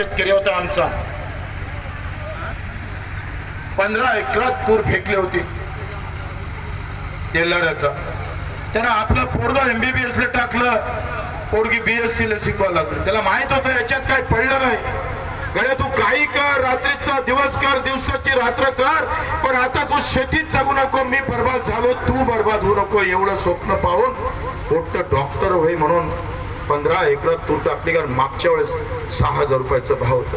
शेतकरी होता आमचा. पंधरा एकरात तूर फेकली होती. तेलाऱ्याचा. त्यानं आपलं पोरग एमबीबीएस ला टाकलं. पोरगी बीएससी ला शिकवा लागलं. त्याला माहीत होतं याच्यात काही पडलं नाही. गड्या तू काही कर रात्रीचा दिवस कर दिवसाची रात्र कर पण आता तू शेतीत जगू नको मी बर्बाद झालो तू बर्बाद होऊ नको एवढं स्वप्न पाहून मोठं डॉक्टर होई म्हणून पंधरा एकरात तूर टाकली कारण मागच्या वेळेस सहा हजार रुपयाचा भाव होता.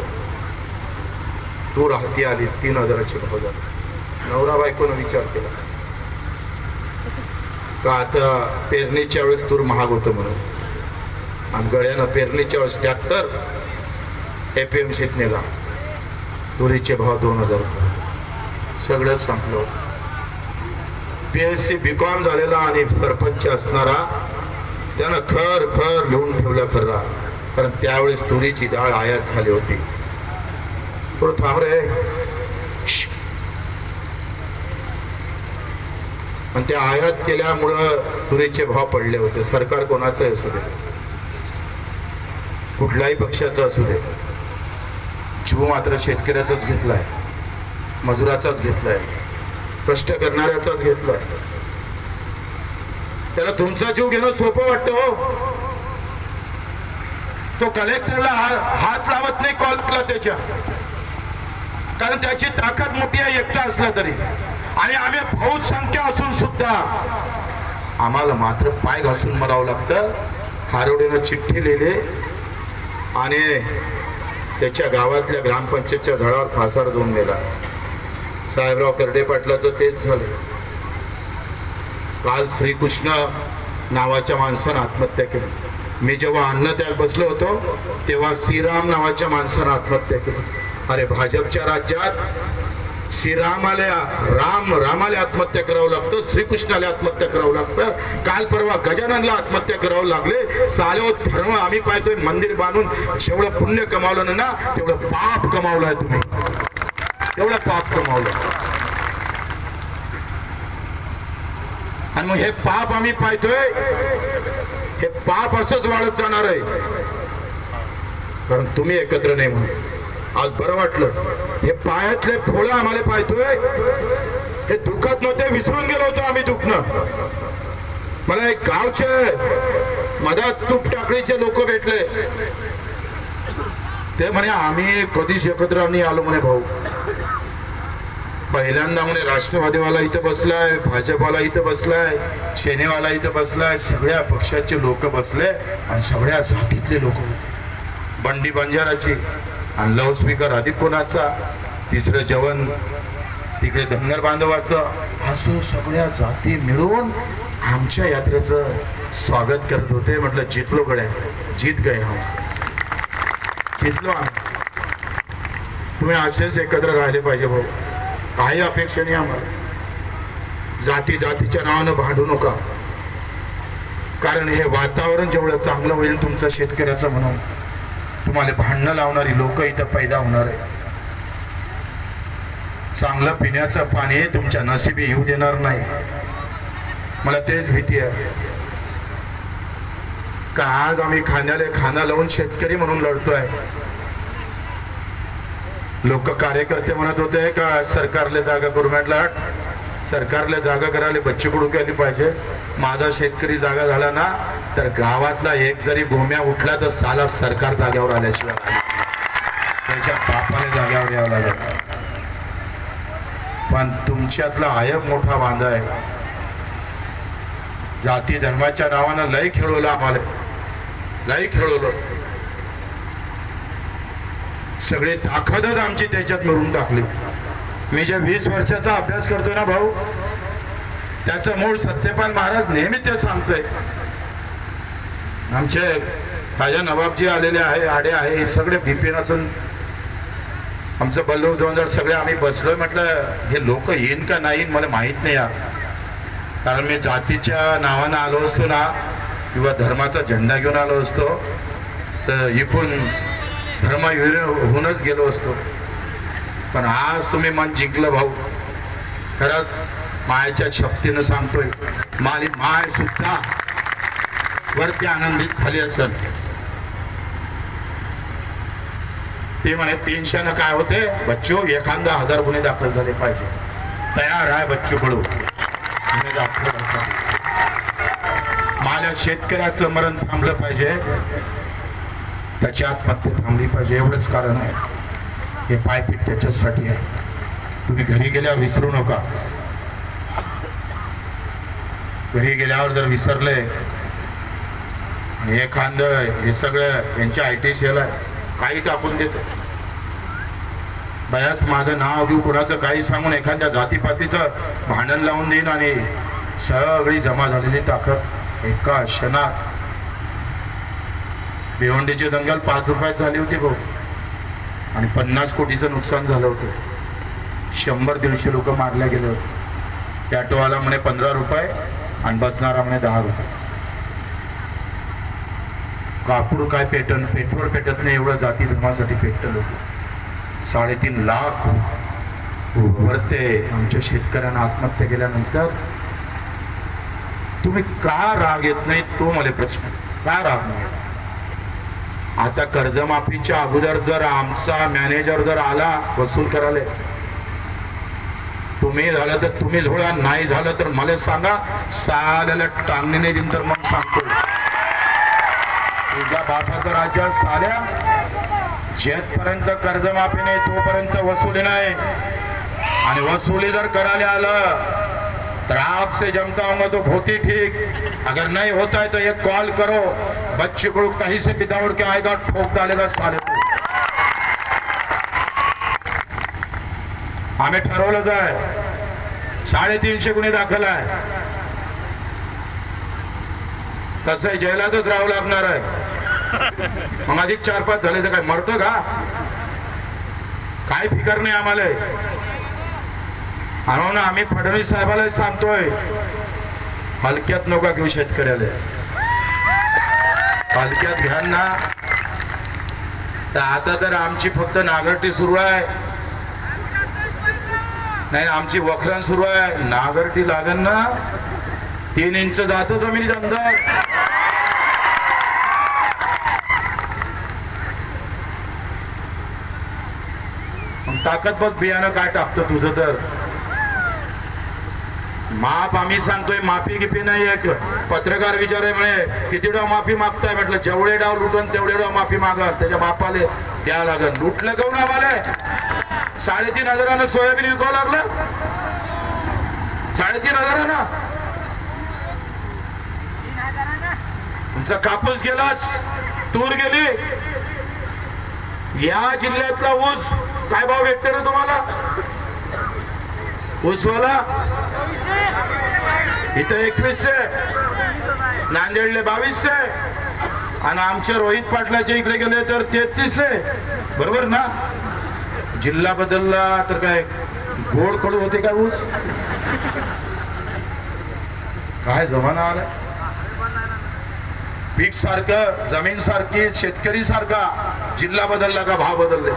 तूर हाती आली तीन हजाराचे भाव झाले. नवरा बायकोनं विचार केला. का आता पेरणीच्या वेळेस तूर महाग होतं म्हणून? आणि गळ्यानं पेरणीच्या वेळेस ट्रॅक्टर एपीएमसीत नेला. तुरीचे भाव दोन हजार रुपये सगळं संपलं. पीएससी बीकॉम झालेला आणि सरपंच असणारा त्यानं खर खर लिहून ठेवलं खरा. कारण त्यावेळेस तुरीची डाळ आयात झाली होती. थोडं थांब रे. आणि त्या आयात केल्यामुळं तुरीचे भाव पडले होते. सरकार कोणाचं असू दे. कुठल्याही पक्षाचं असू दे. जीव मात्र शेतकऱ्याचाच घेतलाय. मजुराचाच घेतलाय. कष्ट करणाऱ्याचाच घेतलाय. त्याला तुमचा जीव घेणं सोपं वाटतं हो. तो कलेक्टरला हा- हात लावत नाही कॉल केला त्याच्या. कारण त्याची ताकद मोठी आहे एकटा असला तरी. आणि आम्ही बहुत संख्या असून सुद्धा आम्हाला मात्र पाय घासून मरावं लागतं. खारोडीनं चिठ्ठी लिहिले आणि त्याच्या गावातल्या ग्रामपंचायतच्या झाडावर फासार जाऊन नेला. साहेबराव कर्डे पाटलाचं तेच झालं. काल श्रीकृष्ण नावाच्या माणसानं आत्महत्या केली. मी जेव्हा अन्नत्याग बसलो होतो तेव्हा श्रीराम नावाच्या माणसानं आत्महत्या केली. अरे भाजपच्या राज्यात श्रीरामाला राम रामाला आत्महत्या करावं लागतं श्रीकृष्णाला आत्महत्या करावं लागतं. काल परवा गजाननला आत्महत्या करावं लागले. सालो धर्म आम्ही पाहतोय मंदिर बांधून जेवढं पुण्य कमावलं ना तेवढं पाप कमावलंय तुम्ही. एवढं पाप कमावलं आणि मग हे पाप आम्ही पाहतोय. हे पाप असंच वाढत जाणार आहे. कारण तुम्ही एकत्र नाही म्हणून. आज बरं वाटलं. हे पायातले फोळं आम्हाला पाहतोय. हे दुखात नव्हते विसरून गेलो होतो आम्ही दुखणं. मला एक गावचे मधात तूप टाकळीचे लोक भेटले. ते म्हणे आम्ही कधीच एकत्र नाही आलो म्हणे भाऊ. पहिल्यांदा म्हणे राष्ट्रवादीवाला इथं बसलाय भाजपवाला इथं बसलाय सेनेवाला इथं बसलाय सगळ्या पक्षाचे लोक बसले आणि सगळ्या जातीतले लोक होते. बंडी बंजाराची आणि लाऊडस्पीकर अधिक कोणाचा तिसरं जेवण तिकडे धनगर बांधवाचं असं सगळ्या जाती मिळून आमच्या यात्रेचं स्वागत करत होते. म्हटलं जितलो गड्या जीत गए हम हो. जितलो आम्ही. तुम्ही असेच एकत्र राहिले पाहिजे भाऊ. काही अपेक्षा नाही आम्हाला. जाती जातीच्या नावानं भांडू नका. कारण हे वातावरण जेवढं चांगलं होईल तुमचं शेतकऱ्याचं म्हणून. तुम्हाला भांडणं लावणारी लोक इथं पैदा होणार आहे चांगलं पिण्याचं पाणी तुमच्या नशिबी येऊ देणार नाही. मला तेच भीती आहे. का आज आम्ही खाण्याला खाना लावून शेतकरी म्हणून लढतोय? लोक कार्यकर्ते म्हणत होते का सरकारला जागा करू म्हटलं सरकारला जागा करायला बच्ची कडू केली पाहिजे? माझा शेतकरी जागा झाला ना तर गावातला एक जरी गोम्या उठला तर साला सरकार जाग्यावर आल्याशिवाय त्याच्या बापाने जाग्यावर यावं लागेल. पण तुमच्यातला आयब मोठा बांधा आहे. जाती धर्माच्या नावानं लय खेळवलं आम्हाला. लय खेळवलं. सगळी ताकदच आमची त्याच्यात मिळून टाकली. मी ज्या वीस वर्षाचा अभ्यास करतो ना भाऊ त्याचं मूळ सत्यपाल महाराज नेहमी ते सांगतोय. आमचे राजा नवाबजी आलेले आहे आडे आहे हे सगळे बिपिन असून आमचं बल्लू जोंदर सगळे आम्ही बसलोय म्हटलं हे लोक येईन का नाही मला माहीत नाही यार. कारण मी जातीच्या नावानं आलो असतो ना किंवा धर्माचा झेंडा घेऊन आलो असतो तर इकून धर्मवीर होऊनच गेलो असतो. पण आज तुम्ही मन जिंकलं भाऊ. खरंच मायच्या शक्तीनं सांगतोय माली माय सुद्धा वरती आनंदित झाली असेल. ते म्हणे तीनशेनं काय होते? बच्चू एखादा हजार गुन्हे दाखल झाले पाहिजे. तयार आहे बच्चू कडू गुन्हे दाखल माझ्या शेतकऱ्याचं मरण थांबलं पाहिजे. त्याची आत्महत्या थांबली पाहिजे एवढंच कारण आहे. हे पायपीट त्याच्यासाठी आहे. तुम्ही घरी गेल्यावर विसरू नका. घरी गेल्यावर जर विसरले हे खांद हे सगळं यांच्या आय टी शेल आहे काही टाकून देतो. बयाच माझं नाव घेऊ कुणाचं काही सांगून एखाद्या जातीपातीचं भांडण लावून देईन आणि सगळी जमा झालेली ताकद एका क्षणात भिवंडीची दंगल पाच रुपयात झाली होती भाऊ. आणि पन्नास कोटीचं नुकसान झालं होतं. शंभर दीडशे लोक मारले गेले होते. टॅटोवाला म्हणे पंधरा रुपये आणि बसणारा म्हणे दहा रुपये. कापूर काय पेटन पेट्रोल पेटत नाही एवढं जाती धर्मासाठी पेटतं लोक. साडेतीन लाख वरते आमच्या शेतकऱ्यांना आत्महत्या केल्यानंतर तुम्ही का राग येत नाही तो मला प्रश्न. का राग नाही आता कर्जमाफीच्या अगोदर जर आमचा मॅनेजर जर आला वसूल करायला. तुम्ही झालं तर तुम्ही झोळा नाही झालं तर मला सांगा साल्याला टांगणीने दिन तर मग सांगतो. तुझ्या बापाचं राज्य साल्या जेथपर्यंत कर्जमाफी नाही तोपर्यंत वसुली नाही. आणि वसुली जर करायला आलं तर आपसे जमता होगा तो बहुत ही ठीक। अगर नहीं होता है तो एक कॉल करो। बच्चे को कहीं से भी दौड़ के आएगा ठोक डालेगा सारे को। आम्ही ठरवलं जाय साडेतीनशे गुन्हे दाखल आहे तसं जेलातच राहावं लागणार आहे मग अधिक चार पाच झाले तर काय मरतो का? काय फिकर नाही आम्हाला आणि ना आम्ही फडणवीस साहेबाला सांगतोय. हलक्यात नका घेऊ शेतकऱ्याला. हलक्यात घ्या ना. तर आता तर आमची फक्त नागरटी सुरू आहे. नाही आमची वखरण सुरू आहे. नागरटी लागेल ना. तीन इंच जातो जमिनीत अंदर. मग टाकत बघ बियाणं काय टाकतं तुझं तर. माप आम्ही सांगतोय माफी गिफी नाही एक पत्रकार विचारे म्हणे किती डाव माफी मागताय म्हटलं जेवढे डाव लुटून तेवढे डाव माफी मागा. त्याच्या बापाले द्या लागल लुटलं घेऊन आम्हाला? साडेतीन हजारानं सोयाबीन विकावं लागलं? साडेतीन हजारानं? तुमचा कापूस गेलाच तूर गेली. या जिल्ह्यातला ऊस काय भाव भेटते ना तुम्हाला? ऊसवाला? इथं एकवीसशे नांदेडले बावीसशे आणि आमच्या रोहित पाटलाच्या इकडे गेले तर तेहतीसशे बरोबर ना? जिल्हा बदलला तर काय गोड कडू होते का ऊस काय जमाना आला? पीक सारखं जमीन सारखी शेतकरी सारखा जिल्हा बदलला का भाव बदलले?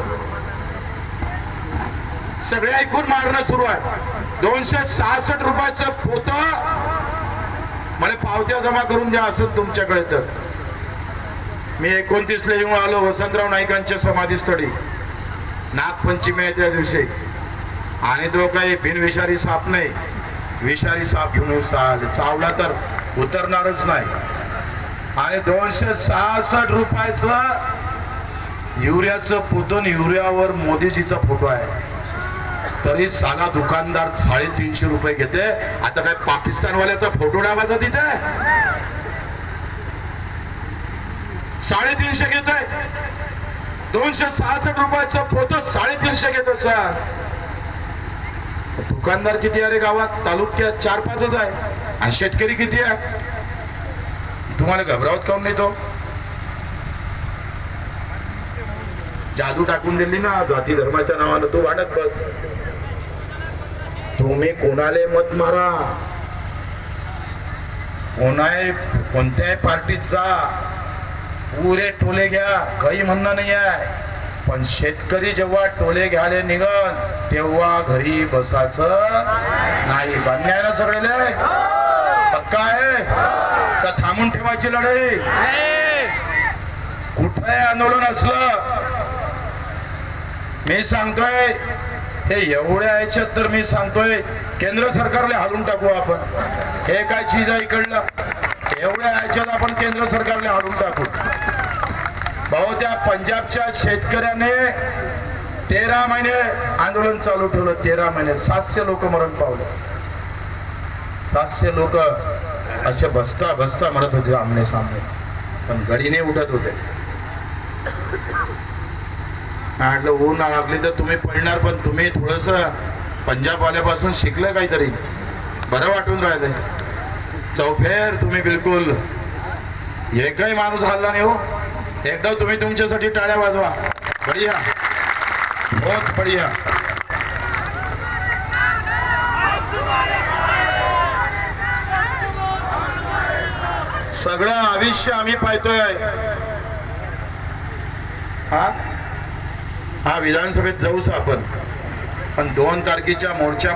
सगळे ऐकून मारणं सुरू आहे. दोनशे सहासष्ट रुपयाचं पोतं मला पावत्या जमा करून द्या असं तुमच्याकडे तर. मी एकोणतीसला येऊन आलो वसंतराव नाईकांच्या समाधीस्थळी. नागपंचमी आहे त्या दिवशी. आणि तो काही बिनविषारी साप नाही. विषारी साप घेऊन चावला तर उतरणारच नाही. आणि दोनशे सहासष्ट रुपयाचं युरियाचं पुतून युरियावर मोदीजीचा फोटो आहे. तरी साला दुकानदार साडेतीनशे रुपये घेते. आता काय पाकिस्तानवाल्याचा फोटो डावाचा तिथे? साडेतीनशे घेत आहे दोनशे सहासष्ट रुपयाचं पोत साडेतीनशे घेत सर दुकानदार किती आहे रे गावात? तालुक्यात चार पाचच आहे. आणि शेतकरी किती आहे? तुम्हाला घबरावत काऊन नाही तो? जादू टाकून दिली ना जाती धर्माच्या नावानं. तू वाढत बस. तुम्ही कोणाले मत मारा? कोणाही कोणत्याही पार्टीचा पुरे टोले घ्या काही म्हणणं नाही आहे. पण शेतकरी जेव्हा टोले घ्यायला निघन तेव्हा घरी बसायचं नाही. बांधणे आहे ना सगळेले? पक्का आहे? का थांबून ठेवायची लढाई? कुठे आंदोलन असलं? मी सांगतोय हे एवढ्या याच्यात तर मी सांगतोय केंद्र सरकारला हालून टाकू आपण. हे काय चीज आहे इकडलं? एवढ्या याच्यात आपण केंद्र सरकारला हालून टाकू. भाऊ त्या पंजाबच्या शेतकऱ्याने तेरा महिने आंदोलन चालू ठेवलं तेरा महिने. सातशे लोक मरण पावले. सातशे लोक असे बसता बसता मरत होते आमने सामने. पण गडीने उठत होते. म्हटलं ऊन लागली तर तुम्ही पडणार पण तुम्ही थोडस पंजाब आल्यापासून शिकलं काहीतरी. बरं वाटून राहिलंय. चौफेर तुम्ही बिलकुल. एकही माणूस हल्ला नाही हो. एकदा तुम्ही तुमच्यासाठी टाळ्या वाजवा. बढिया. बहुत बढिया. सगळं आयुष्य आम्ही पाहतोय. हा? हा विधानसभेत जाऊच आपण. पण दोन तारखेच्या मोर्चा